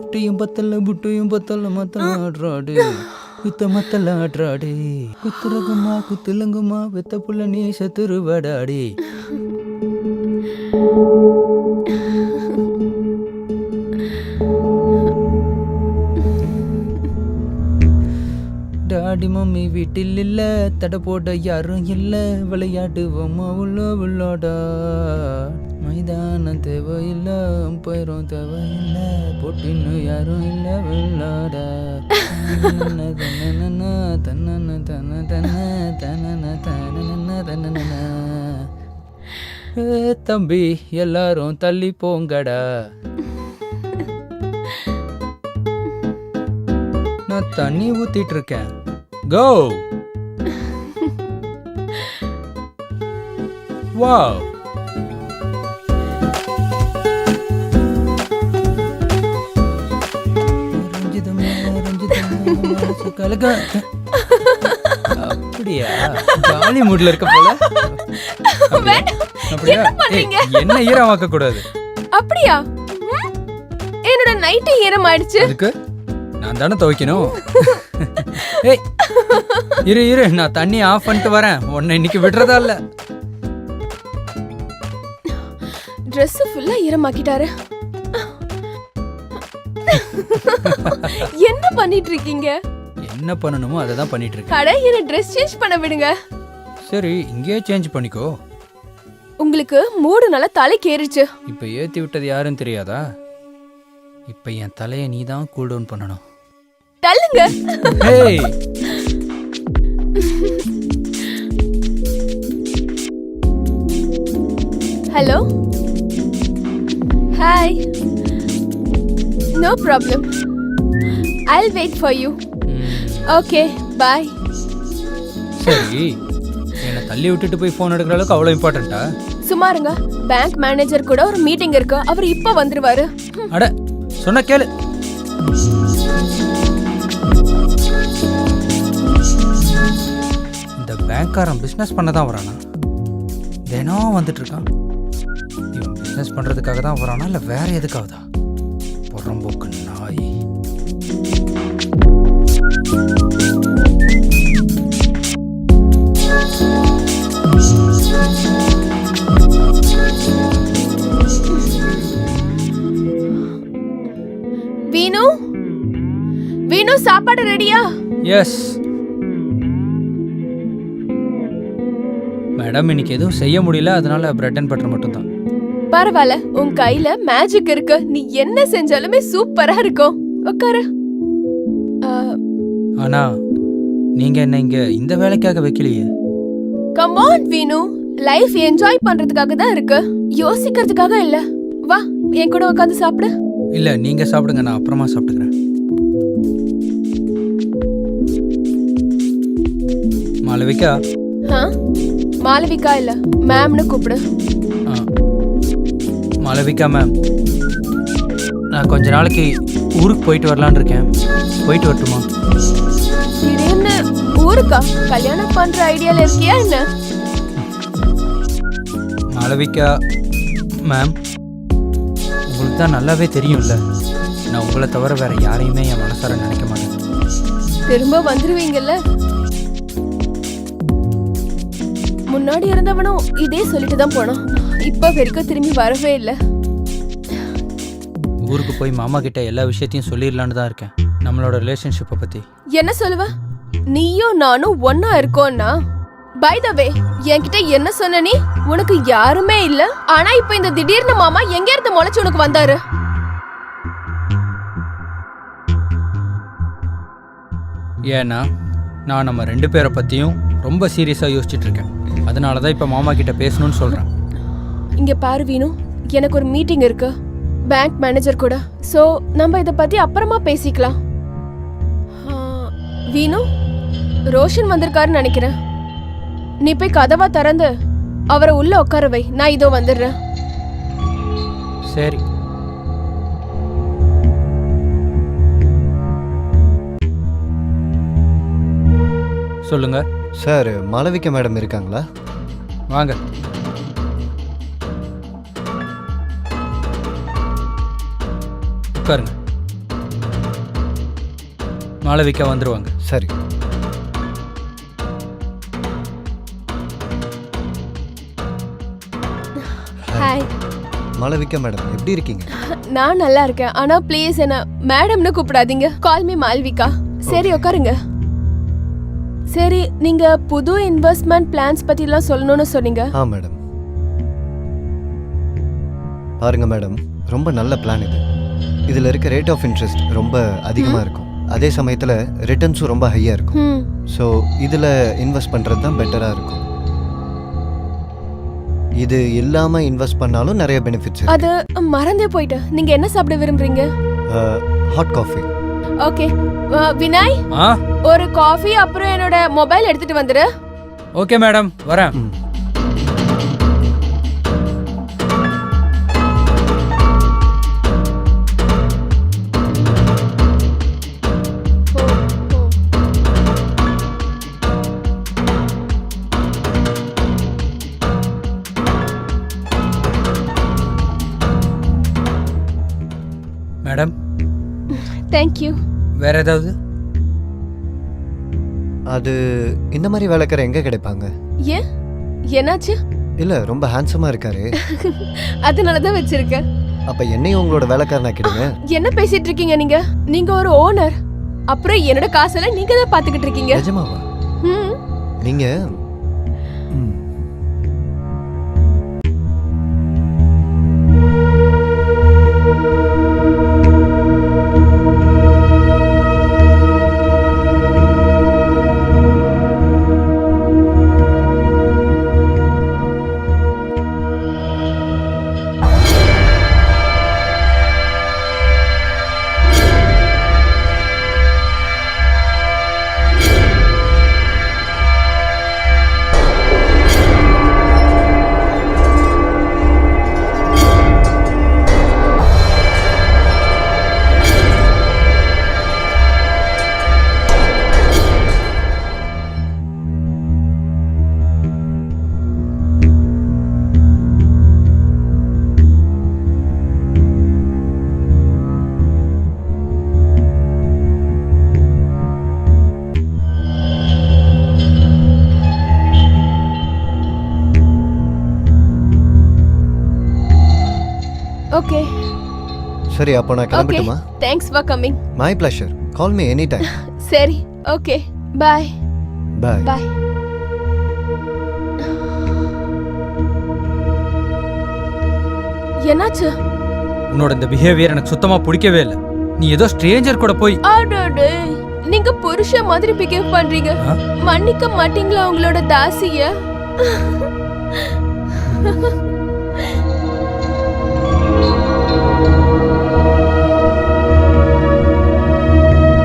குட்டையும் பத்தல புட்டையும் பத்தல மத்தல ஆடுறாடு குத்த மத்தல ஆடுறாடு குத்துரகுமா குத்துலங்குமா வெத்த புள்ள நீ சத்துருவடாடி டாடி மம்மி வீட்டில் இல்ல தடை போட யாரும் இல்ல விளையாடுவோம் அவ்வளோ உள்ளோடா மைதானம் தேவையில்ல பயிரும் தேவையில்ல போட்டின்னு யாரும் இல்ல விளையாட தன்னன தன்னன தன தன தனன தனன தனன ஏ தம்பி எல்லாரும் தள்ளி போங்கடா. நான் தண்ணி ஊத்திட்டு இருக்கேன் கோ. வாவ். கலக்க. அப்படியா? ஜாலி மூட்ல இருக்க போல. அப்படியா? அப்படியா? என்ன ஈரமாக்க கூடாது அப்படியா? என்னோட நைட்டு ஈரம் ஆயிடுச்சு அதுக்கு நான் தானே துவைக்கணும். ஏய் இரு இரு. நான் தண்ணி ஆஃப் பண்ணிட்டு வரேன். உன்னை இன்னைக்கு விடுறதா இல்ல. Dress ஃபுல்லா ஈரமாக்கிட்டாரு. என்ன பண்ணிட்டு இருக்கீங்க என்ன பண்ணணுமோ அதை தான் பண்ணிட்டு இருக்கேன் அட என்ன ட்ரெஸ் சேஞ்ச் பண்ண விடுங்க. சரி இங்கேயே சேஞ்ச் பண்ணிக்கோ. உங்களுக்கு மூடு நல்லா தலைக்கு ஏறிச்சு இப்போ ஏத்தி விட்டது யாருன்னு தெரியாதா? இப்போ என் தலையை நீ தான் கூல் டவுன் பண்ணணும். தள்ளுங்க. Hey hello hi no problem I wait for you okay bye சரி. என்னை தள்ளி விட்டுட்டு போய் ஃபோன் எடுக்கிற அளவுக்கு அவ்வளோ இம்பார்ட்டண்ட்டா சுமாருங்க பேங்க் மேனேஜர் கூட ஒரு மீட்டிங் இருக்கு. அவர் இப்ப வந்துருவாரு. அட சொன்ன கேளு. இந்த பேங்க்காரன் பிஸ்னஸ் பண்ண தான் வரானா? தினம் வந்துட்டு இருக்கான். இவன் பிஸ்னஸ் பண்ணுறதுக்காக தான் வரானா? இல்லை வேற எதுக்காகதா புறம்போக்கு நாய் வீணு? வீணு சாப்பாடு ரெடியா? எஸ் மேடம் இன்னைக்கு எதுவும் செய்ய முடியல அதனால பிரெட் அண்ட் பட்டர் மட்டும்தான். பரவாயில்ல உன் கையில மேஜிக் இருக்கு. நீ என்ன செஞ்சாலுமே சூப்பரா இருக்கும். உட்காரு ஆனா நீங்க என்ன இங்க இந்த வேலைக்காக வைக்கலையே? கமான் வீணு லைஃப் என்ஜாய் பண்றதுக்காக தான் இருக்கு. யோசிக்கிறதுக்காக இல்ல. வா என் கூட உட்காந்து சாப்பிடு. இல்ல நீங்க சாப்பிடுங்க நான் அப்புறமா சாப்பிட்டுக்கிறேன். மாளவிகா? மாளவிகா இல்ல மேம்னு கூப்பிடு. மாளவிகா மேம் நான் கொஞ்ச நாளைக்கு ஊருக்கு போயிட்டு வரலான்னு இருக்கேன். போயிட்டு வரட்டுமா? திடீர்னு ஊருக்கா? கல்யாணம் பண்ற ஐடியால இருக்கியா என்ன? மாளவிகா மேம் உங்களுக்கு தான் நல்லாவே தெரியும்ல. நான் உங்களை தவிர வேற யாரையுமே என் மனசார நினைக்க மாட்டேன். திரும்ப வந்துருவீங்கல்ல? முன்னாடி இருந்தவனும் இதே சொல்லிட்டு தான் போனான். இப்ப வரைக்கும் திரும்பி வரவே இல்ல. ஊருக்கு போய் மாமா கிட்ட எல்லா விஷயத்தையும் சொல்லிடலான்னு தான் இருக்கேன். நம்மளோட ரிலேஷன்ஷிப்பை பற்றி என்ன சொல்லுவ? நீயும் நானும் ஒன்னா இருக்கோம்னா பை த வே என்கிட்ட என்ன சொன்ன நீ? உனக்கு யாருமே இல்ல. ஆனா இப்ப இந்த திடீர்னு மாமா எங்க இருந்து முளைச்சு உனக்கு வந்தாரு? ஏன்னா நான் நம்ம ரெண்டு பேரை பற்றியும் ரொம்ப சீரியஸாக யோசிச்சுட்டு இருக்கேன். அதனால தான் இப்போ மாமா கிட்ட பேசணும்னு சொல்கிறேன் இங்க பாரு வீணு. எனக்கு ஒரு மீட்டிங் இருக்கு. பேங்க் மேனேஜர் கூட. சோ நம்ம இத பத்தி அப்புறமா பேசிக்கலாம். வீணு ரோஷன் வந்திருக்காருன்னு நினைக்கிறேன். நீ போய் கதவா திறந்து அவரை உள்ள உட்கார வை. நான் இதோ வந்துடுறேன். சரி. சொல்லுங்க. சார் மாளவிகா மேடம் இருக்காங்களா? வாங்க. உட்காருங்க. மாளவிகா வந்துருவாங்க. சரி. ஹாய் மாளவிகா மேடம் எப்படி இருக்கீங்க? நான் நல்லா இருக்கேன். ஆனா ப்ளீஸ் என்ன மேடம்னு கூப்பிடாதீங்க. Call me Malvika. சரி உட்காருங்க. சரி நீங்க புது இன்வெஸ்ட்மெண்ட் பிளான்ஸ் பத்திலாம் சொல்லணும்னு சொன்னீங்க. ஆ மேடம். பாருங்க மேடம் ரொம்ப நல்ல பிளான் இது. இதில் இருக்க ரேட் ஆஃப் இன்ட்ரெஸ்ட் ரொம்ப அதிகமாக இருக்கும். அதே சமயத்தில் ரிட்டர்ன்ஸும் ரொம்ப ஹையாக இருக்கும். ஸோ இதில் இன்வெஸ்ட் பண்ணுறது தான் பெட்டராக இருக்கும். இது இல்லாமல் இன்வெஸ்ட் பண்ணாலும் நிறைய பெனிஃபிட்ஸ் அது மறந்தே போயிட்டேன் நீங்க என்ன சாப்பிட விரும்புறீங்க? ஹாட் காஃபி ஓகே வினாய் ஆ ஒரு காஃபி அப்புறம் என்னோட மொபைல் எடுத்துட்டு வந்துரு. ஓகே மேடம் வரேன். மேடம். தேங்க்யூ வேற ஏதாவது? அது இந்த மாதிரி வேலைக்கார எங்கே கிடைப்பாங்க? ஏன் என்னாச்சு? இல்லை ரொம்ப ஹேண்ட்ஸமாக இருக்காரு. அதனால தான் வச்சிருக்கேன். அப்போ என்னையும் உங்களோட வேலைக்காரனா கிடுங்க? என்ன பேசிட்டு இருக்கீங்க நீங்க? நீங்க ஒரு ஓனர் அப்புறம் என்னோட காசெல்லாம் நீங்க தான் பாத்துக்கிட்டு இருக்கீங்க. நிஜமாவா? ம். சரி அப்போ நான் கிளம்பட்டுமா? Thanks for coming my pleasure call me any time சரி ஓகே பாய் பாய் பாய் என்னாச்சு? உன்னோட இந்த பிஹேவியர் எனக்கு சுத்தமா பிடிக்கவே இல்லை. நீ ஏதோ ஸ்ட்ரேஞ்சர் கூட போய் அடடே நீங்க புருஷ மாதிரி பிஹேவ் பண்றீங்க? மன்னிக்க மாட்டீங்களா உங்களோட தாசிய?